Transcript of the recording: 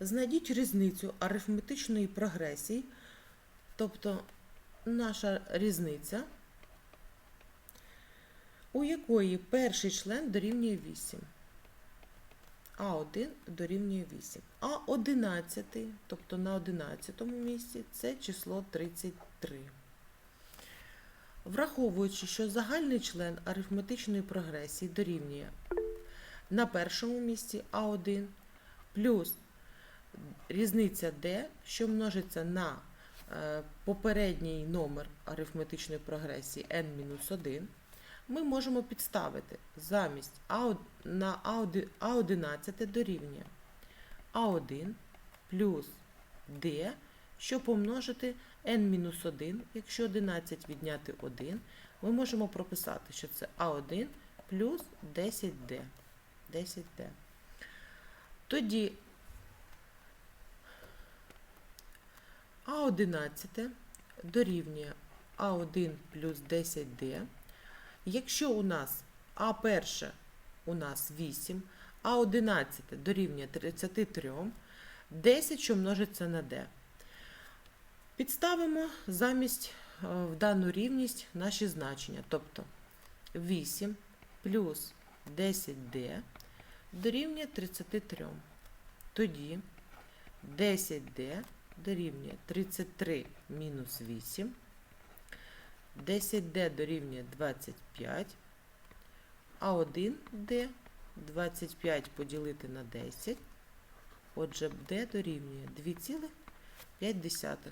Знайдіть різницю арифметичної прогресії, тобто наша різниця, у якої перший член дорівнює 8. А1 дорівнює 8. А 11, тобто на 11 місці, це число 33. Враховуючи, що загальний член арифметичної прогресії дорівнює на першому місці А1 плюс різниця D, що множиться на е, попередній номер арифметичної прогресії n-1, ми можемо підставити замість на А11 дорівнює А1 плюс D, що помножити n-1, якщо 11 відняти 1, ми можемо прописати, що це А1 плюс 10D. 10D. Тоді А11 дорівнює А1 плюс 10D. Якщо у нас А1 у нас 8, А11 дорівнює 33, 10, що множиться на D. Підставимо замість е, в дану рівність наші значення. Тобто 8 плюс 10D дорівнює 33. Тоді 10D дорівнює 33 мінус 8. 10D дорівнює 25. А 1D 25 поділити на 10. Отже, D дорівнює 2,5.